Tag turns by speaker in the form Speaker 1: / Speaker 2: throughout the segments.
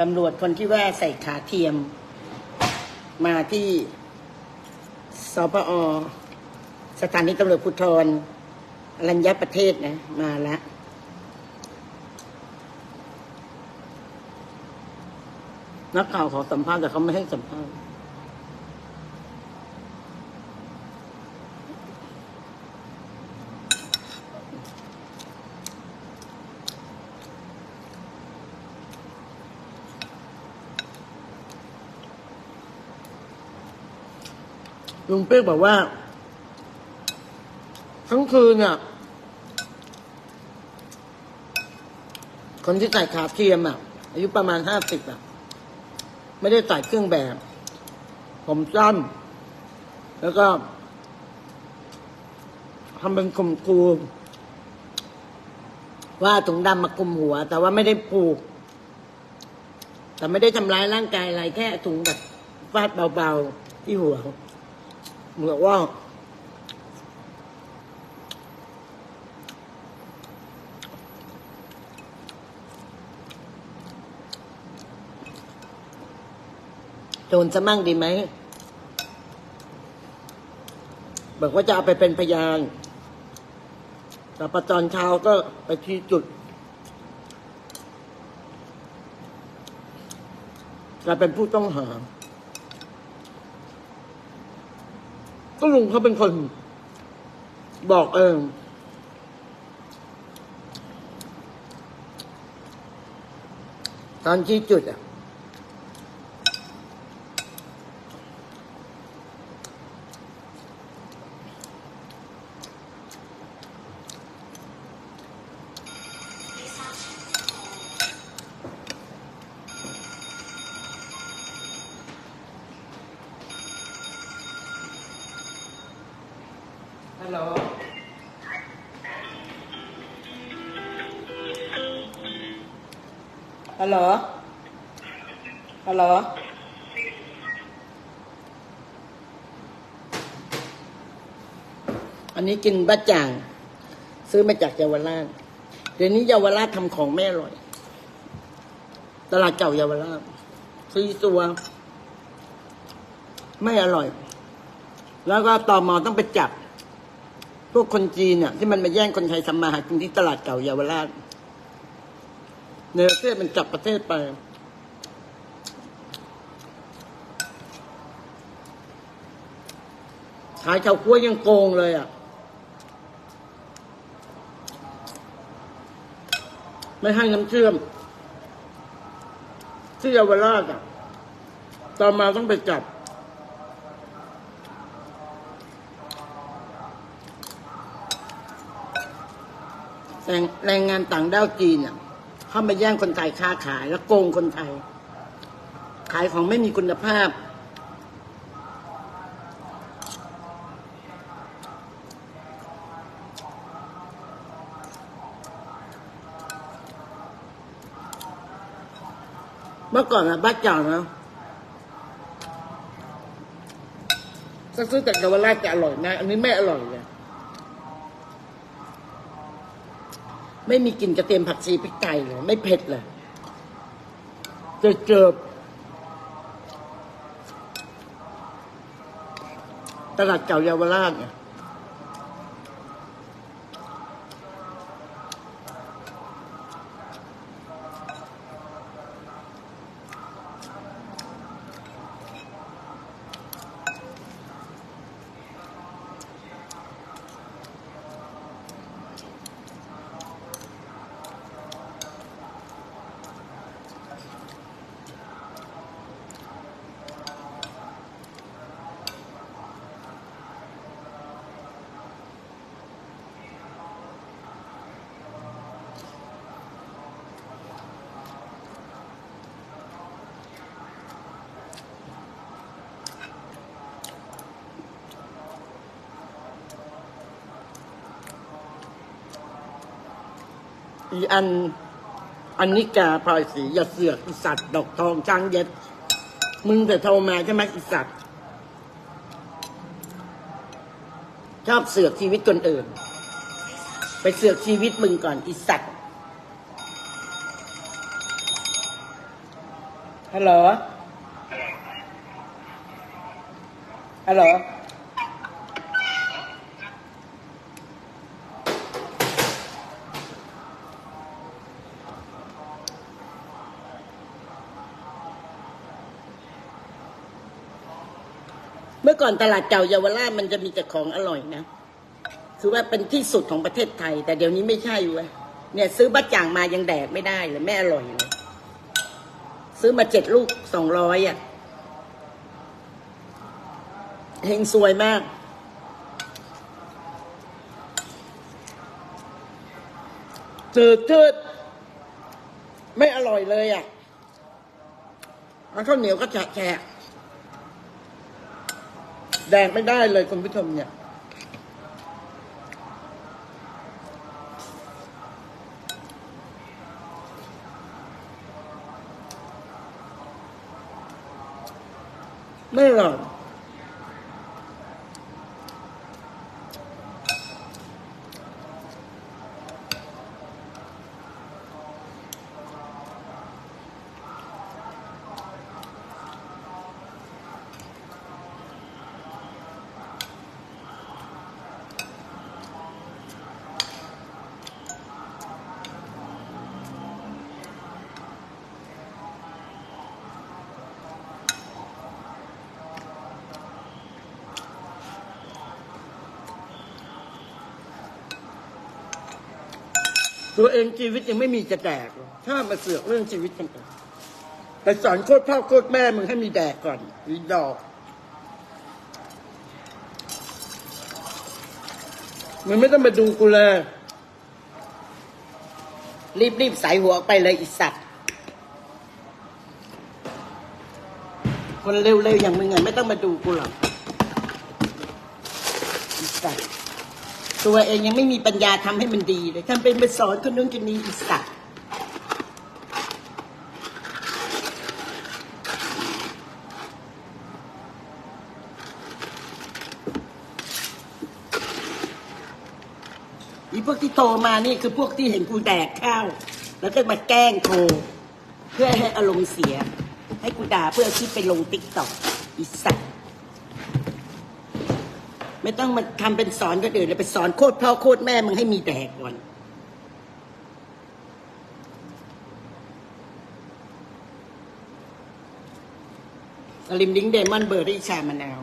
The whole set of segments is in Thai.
Speaker 1: ตำรวจคนที่ว่าใส่ขาเทียม มาที่สปอ สถานีตำรวจภูธรรัญญประเทศนะ มาแล้วนักข่าวขอสัมภาษณ์แต่เขาไม่ให้สัมภาษณ์ ลุงเป๊กบอกว่า ทั้งคืนเนี่ยคนที่ใส่ขาเทียมอะ อายุประมาณห้าสิบอะ ไม่ได้ใส่เครื่องแบบ ผมสั้น แล้วก็ทำเป็นข่มคูว่าถุงดำมาคลุมหัว แต่ว่าไม่ได้ผูก แต่ไม่ได้ทำร้ายร่างกายอะไรแค่ถุงแบบฟาดเบาๆที่หัว เหมือนว่า โดนจะมั่งดีไหมบอกว่าจะเอาไปเป็นพยานแต่ประจอนเช้าก็ไปที่จุดกลาเป็นผู้ต้องหา ก็ลุงเขาเป็นคน บอกเองตอนที่จุดอะ ลโลฮัลโหล ฮัลโหล อันนี้กินบะจ่าง ซื้อมาจากเยาวราช เดี๋ยวนี้เยาวราชทำของไม่อร่อย ตลาดเก่าเยาวราชซื้อตัว ไม่อร่อย แล้วก็ต่อมอต้องไปจับ วกคนจีนเนี่ยที่มันมาแย่งคนไทยทำมาหากินที่ตลาดเก่าเยาวราชเนรเทศมันจับประเทศไป ขายเฉาก้วยยังโกงเลยอะ ไม่ให้น้ำเชื่อม ที่เยาวราชอะต่อมาต้องไปจับ แรงแรงงานต่างด้าวจีนอะ เข้ามาแย่งคนไทยค้าขาย แล้วโกงคนไทย ขายของไม่มีคุณภาพ เมื่อก่อนอะบ้านเก่านะถ้าซื้อจากเยาวราชจะอร่อยนะอันนี้ไม่อร่อยเลย ไม่มีกลิ่นกระเทียมผักชีพริกไก่เลยไม่เผ็ดเลยเจอเจอตลาดเก่าเยาวราชเนี่ย อีอัน อันนิกพลอยสีอย่าเสือกอีสัตว์ดอกทองช้างเย็ด มึงแต่โทรมาใช่ไหมอีสัตว์ชอบเสือกชีวิตคนอื่น ไปเสือกชีวิตมึงก่อนอีสัตว์ฮัลโหลฮัลโหล ก่อนตลาดเก่าเยาวราชมันจะมีแต่ของอร่อยนะคือว่าเป็นที่สุดของประเทศไทย แต่เดี๋ยวนี้ไม่ใช่เว้ยเนี่ยซื้อบัตจ่างมายังแดกไม่ได้เลยไม่อร่อยเลยซื้อมาเจ็ดลูกสองร้อยอะเฮงซวยมากจืดชืดไม่อร่อยเลยอะแล้วข้าวเหนียวก็แฉะแฉะ แดงไม่ได้เลยคุณผู้ชมเนี่ย ไม่หรอก ตัวเองชีวิตยังไม่มีจะแดก ถ้ามาเสือกเรื่องชีวิตกันก่อนแต่สอนโคตรพ่อโคตรแม่มึงให้มีแดกก่อนอีดอกมึงไม่ต้องมาดูกูเลยรีบรีบๆใส่หัวไปเลยอีสัตว์ คนเร็วๆอย่างมึงอะไม่ต้องมาดูกูหรอกอีสัตว์ ตัวเองยังไม่มีปัญญาทำให้มันดีเลยทำเป็นไปสอนคนนู้นคนนี้อีสัตว์อีพวกที่โทรมานี่คือพวกที่เห็นกูแดกข้าว แล้วก็มาแกล้งโทรเพื่อให้อารมณ์เสีย ให้กูด่าเพื่อคิดไปลงติ๊กต็อกอีสัตว ไม่ต้องมาทำเป็นสอนคนอื่นเลยไปสอนโคตรพ่อโคตรแม่มึงให้มีแดกก่อนสลิมดิงเดมอนเบอร์รี่ชามะนาว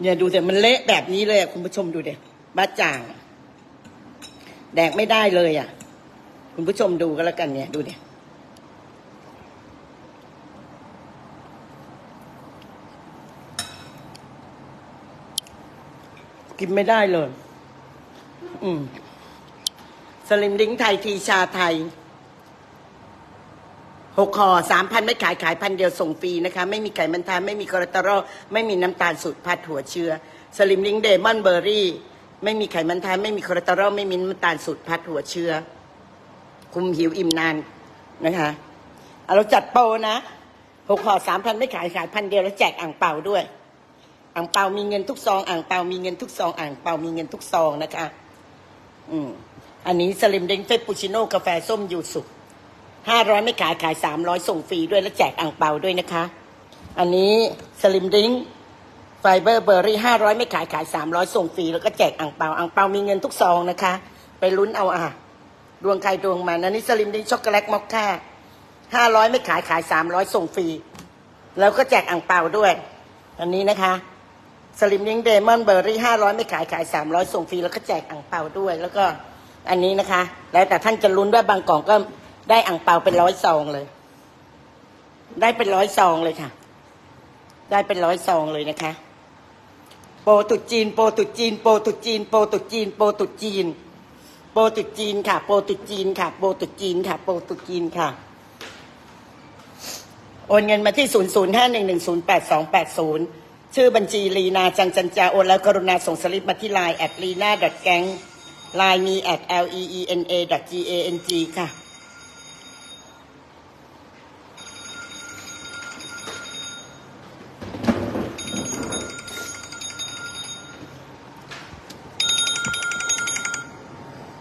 Speaker 1: เนี่ยดูแต่มันเละแบบนี้เลยอะคุณผู้ชมดูเด็บ้าจ่าง แดกไม่ได้เลยอะ คุณผู้ชมดูกันแล้วกันเนี่ยดูเด็ก กินไม่ได้เลย อืม สลิมดิ้งไทยทีชาไทยหกห่อสามพันไม่ขายขายพันเดียวส่งฟรีนะคะ ไม่มีไก่มันทานไม่มีคอเลสเตอรอลไม่มีน้ำตาลสูตรพัดหัวเชื้อ สลิมลิงเดมอนเบอร์รี่ ไม่มีไขมันทานไม่มีคอเลสเตอรอลไม่มีน้ำตาลสูตรพัดหัวเชื้อ คุมหิวอิ่มนานนะคะเราจัดโปรนะหกห่อสามพันไม่ขายขายพันเดียวแล้วแจกอ่างเปาด้วย อ่างเปามีเงินทุกซอง อ่างเปามีเงินทุกซอง อ่างเปามีเงินทุกซองนะคะ อืม อันนี้สลิมเด้งเฟปปูชิโน่กาแฟส้มยูสุห้าร้อยไม่ขายขายสามร้อยส่งฟรีด้วยและแจกอ่างเปาด้วยนะคะ อันนี้สลิมดิงไฟเบอร์เบอร์รี่ห้าร้อยไม่ขายขายสามร้อยส่งฟรีแล้วก็แจกอ่างเปาอ่างเปามีเงินทุกซองนะคะ ไปลุ้นเอาอะ ดวงใครดวงมันอันนี้สลิมดิงช็อกโกแลตมอคค่าห้าร้อยไม่ขายขายสามร้อยส่งฟรีแล้วก็แจกอ่างเปาด้วย อันนี้นะคะ สลิมลิงเดมอนเบอร์รี่ห้าร้อยไม่ขายขายสามร้อยส่งฟรีแล้วก็แจกอ่างเปาด้วย แล้วก็อันนี้นะคะ แล้วแต่ท่านจะลุ้นว่าบางกล่องก็ได้อ่างเปาเป็นร้อยซองเลย ได้เป็นร้อยซองเลยค่ะ ได้เป็นร้อยซองเลยนะคะ โปรตุจีน โปรตุจีน โปรตุจีน โปรตุจีน โปรตุจีน โปรตุจีนค่ะ โปรตุจีนค่ะ โปรตุจีนค่ะ โปรตุจีนค่ะโอนเงินมาที่ 0 0 5 1 1 0 8 2 8 0 ชื่อบัญชีลีนาจังจันจาโอนแล้วกรุณาส่งสลิปมาที่ไลน์แอดลีนาดอทแกงไลน์มีแอด l e e n a g a n g ค่ะ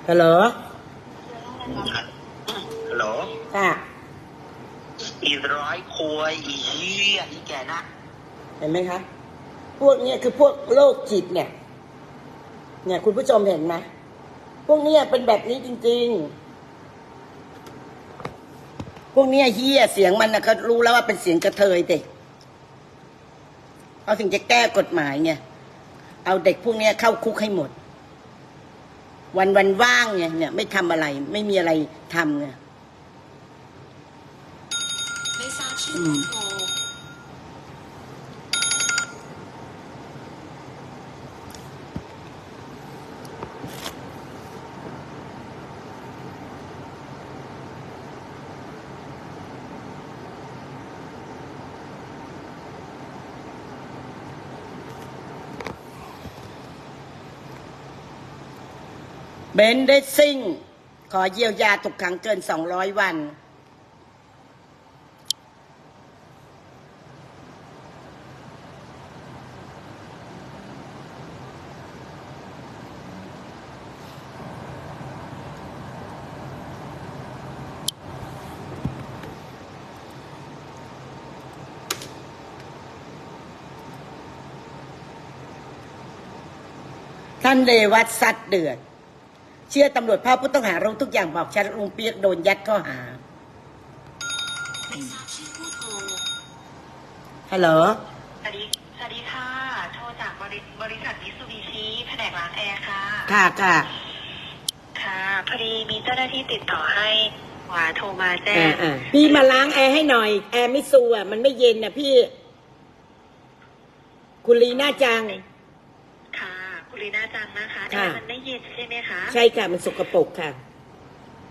Speaker 1: ฮัลโหล
Speaker 2: ฮัลโหล
Speaker 1: ค่ะ
Speaker 2: อีร้อยควยอีเหี้ยอีแก่นะ
Speaker 1: เห็นไหมคะ พวกเนี้ยคือพวกโรคจิตเนี่ย เนี่ยคุณผู้ชมเห็นไหมพวกเนี้ยเป็นแบบนี้จริง ๆ พวกเนี้ยเฮียเสียงมันนะเขารู้แล้วว่าเป็นเสียงกระเทยเด็กเขาถึงจะแก้กฎหมายไงเอาเด็กพวกเนี้ยเข้าคุกให้หมด วันวันว่างเนี่ยเนี่ย ไม่ทำอะไร ไม่มีอะไรทำไง
Speaker 3: ไม่ทราบชื่อ
Speaker 1: เบนเดซิ่ง ขอเยียวยาตกขังเกินสองร้อยวัน ท่านเลวัตซัดเดือด เชื่อตำรวจภาพผู้ต้องหารู้ทุกอย่างบอกชัดลุงเปียกโดนยัดข้อหา
Speaker 3: ไม่ทราบชื่อผู้โทร
Speaker 1: ฮัลโหล
Speaker 4: สวัสดีสวัสดีค่ะ โทรจากบริบริษัทมิสูบิชิแผนกร้านแอร์ค่ะ
Speaker 1: ค่ะค่ะ
Speaker 4: ค่ะพอดีมีเจ้าหน้าที่ติดต่อให้หวาโทรมาแจ้
Speaker 1: อ่างอ่าพี่มาล้างแอร์ให้หน่อย แอร์ไม่ซูอะ มันไม่เย็นนะพี่ คุณลีน่าจัง
Speaker 4: ค่ะคุณลีน่าจังนะคะ
Speaker 1: ค่ะ
Speaker 4: แต่มันไม่เย็นใช่ไหมคะ
Speaker 1: ใช่ค่ะมันสกปรกค่ะ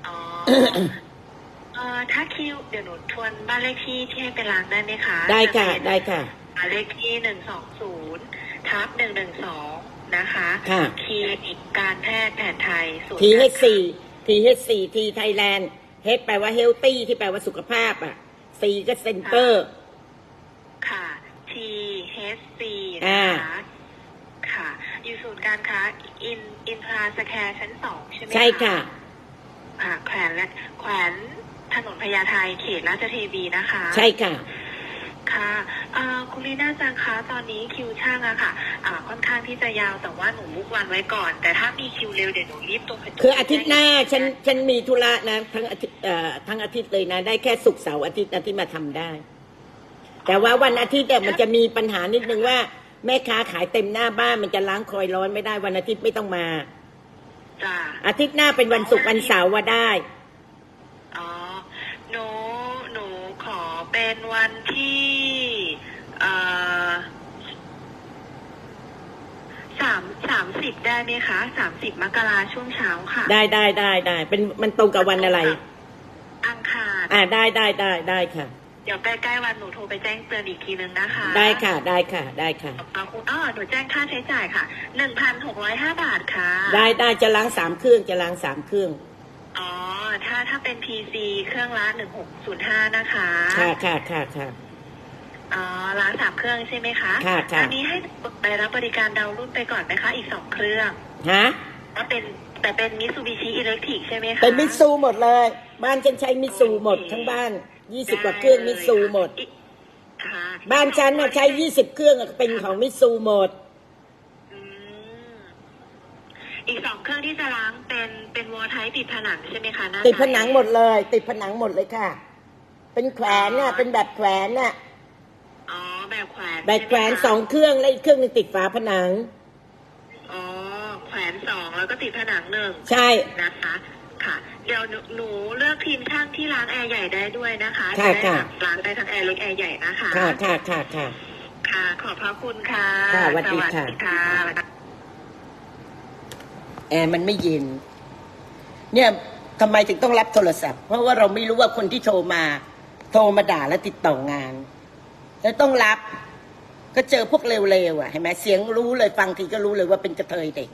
Speaker 4: อ๋อ เอ่อถ้าคิวเดี๋ยวหนูทวนบ้านเลขที่ที่ให้ไปล้างได้ไหมคะ
Speaker 1: ได้ค่ะ
Speaker 4: จเป็น
Speaker 1: ได้ค่ะ
Speaker 4: บ้านเลขที่หนึ่งสองศูนย์ทับหนึ่งหนึ่งสองนะคะ
Speaker 1: ค่ะ
Speaker 4: คลินิกการแพทย์แผนไทยศูนย์
Speaker 1: ทีเฮ
Speaker 4: การ
Speaker 1: สี่ทีเฮสี่ทีไทยแลนด์เฮแปลว่าเฮลตี้ที่แปลว่าสุขภาพอะซีก็เซ็นเตอร์
Speaker 4: ค่ะ T H C
Speaker 1: อ่า
Speaker 4: นะคะค่ะอยู่ศูนย์ การค้าอินอินทราสแควร์ชั้นสองใช่ไหม
Speaker 1: ใช่ค่ะ
Speaker 4: ค่ะแขวนและแขวนถนนพญาไทเขตราชเทวีนะคะ
Speaker 1: ใช่ค่ะ
Speaker 4: ค่ะเอ่อคุณลีน่าจังคะตอนนี้คิวช่างอะค่ะอ่าค่อนข้างที่จะยาวแต่ว่าหนูบุ๊กวันไว้ก่อน แต่ถ้ามีคิวเร็วเดี๋ยวหนูรีบตรงไป
Speaker 1: คืออาทิตย์หน้าฉันฉันมีธุระนะทั้งอาทิตย์เอ่อทั้งอาทิตย์เลยนะ ได้แค่ศุกร์เสาร์อาทิตย์นะที่มาทำได้ แต่ว่าวันอาทิตย์เนี่ยมันจะมีปัญหานิดนึงว่า แม่ค้าขายเต็มหน้าบ้านมันจะล้างคอยร้อนไม่ได้วันอาทิตย์ไม่ต้องมา
Speaker 4: จ้า
Speaker 1: อาทิตย์หน้าเป็นวันศุกร์วันเสาร์ว่าได้
Speaker 4: อ๋อหนูหนูขอเป็นวันที่เอ่อสามสามสิบได้ไหมคะสามสิบมกราช่วงเช้าค่ะ
Speaker 1: ได้ได้ได้ได้เป็นมันตรงกับวันอะไร
Speaker 4: อังคาร
Speaker 1: อ่าได้ได้ได้ได้ค่ะ
Speaker 4: เดี๋ยวใกล้ๆวันหนูโทรไปแจ้งเตือนอีกทีนึงนะคะ
Speaker 1: ได้ค่ะได้ค่ะได้ค่ะ
Speaker 4: ขอบคุณอ๋อหนูแจ้งค่าใช้จ่ายค่ะหนึ่งพันหกร้อยห้าบาทค่ะ
Speaker 1: ได้ได้จะล้างสามเครื่องจะล้างสามเครื่อง
Speaker 4: อ๋อถ้าถ้าเป็น PC เครื่องละหนึ่งหกศูนย์ห้านะคะ
Speaker 1: ค่ะค่ะค่ะค่ะ
Speaker 4: อ๋อร้านสามเครื่องใช่ไหมคะ
Speaker 1: ค่ะค่ะ
Speaker 4: อันี้ให้ไปรับบริการดาวรุ่นไปก่อนไหมคะ อีกสองเครื่อง
Speaker 1: ฮะ
Speaker 4: ก็เป็นแต่เป็นมิ t ซูบิชิอิเล็กทริกใช่ไหมคะ
Speaker 1: เป็นมิตซูหมดเลย บ้านฉันใช้มิตซูหมดทั้งบ้าน ยี่สิบกว่าเครื่องมิตซูหมด
Speaker 4: อีกค่ะ
Speaker 1: บ้านฉันน่ะใช้ยี่สิบเครื่องอะเป็นของมิตซูหมด
Speaker 4: อืมอีกสองเครื่องที่จะล้างเป็นเป็นวอลไทป์ติดผนังใช่ไหมคะา
Speaker 1: ติดผนังหมดเลย ติดผนังหมดเลยค่ะ เป็นแขวนน่ะเป็นแบบแขวนน่ะ
Speaker 4: อ๋อแบบแขวน
Speaker 1: แบบแขวน
Speaker 4: ใช่ไหมคะ
Speaker 1: สองเครื่องแล้วอีกเครื่องหนึงติดฝาผนัง
Speaker 4: อ๋อแขวนสองแล้วก็ติดผนังหนึ่ง
Speaker 1: ใช่
Speaker 4: นะคะ ค่ะ เดี๋ยวหนูหนูเลือกทีมช่างที่ล้างแอร์ใหญ่ได้ด้วยนะคะ
Speaker 1: ค่ะ
Speaker 4: จะได้
Speaker 1: ค่ะ
Speaker 4: แบบล้างได้ทั้งแอร์เล็กแอร์ใหญ่นะคะ
Speaker 1: ค่ะค่ะค่ะค่ะ
Speaker 4: ค่ะ ขอบพระคุณค่ะ
Speaker 1: ค่ะสวัสดีค่ะ
Speaker 4: สวัสดีค่ะ
Speaker 1: แอร์มันไม่เย็น เนี่ยทำไมถึงต้องรับโทรศัพท์ เพราะว่าเราไม่รู้ว่าคนที่โทรมา โทรมาด่าและติดต่องาน แล้วต้องรับ ก็เจอพวกเร็วๆอะเห็นไหมเสียงรู้เลยฟังทีก็รู้เลยว่าเป็นกระเทยเด็ก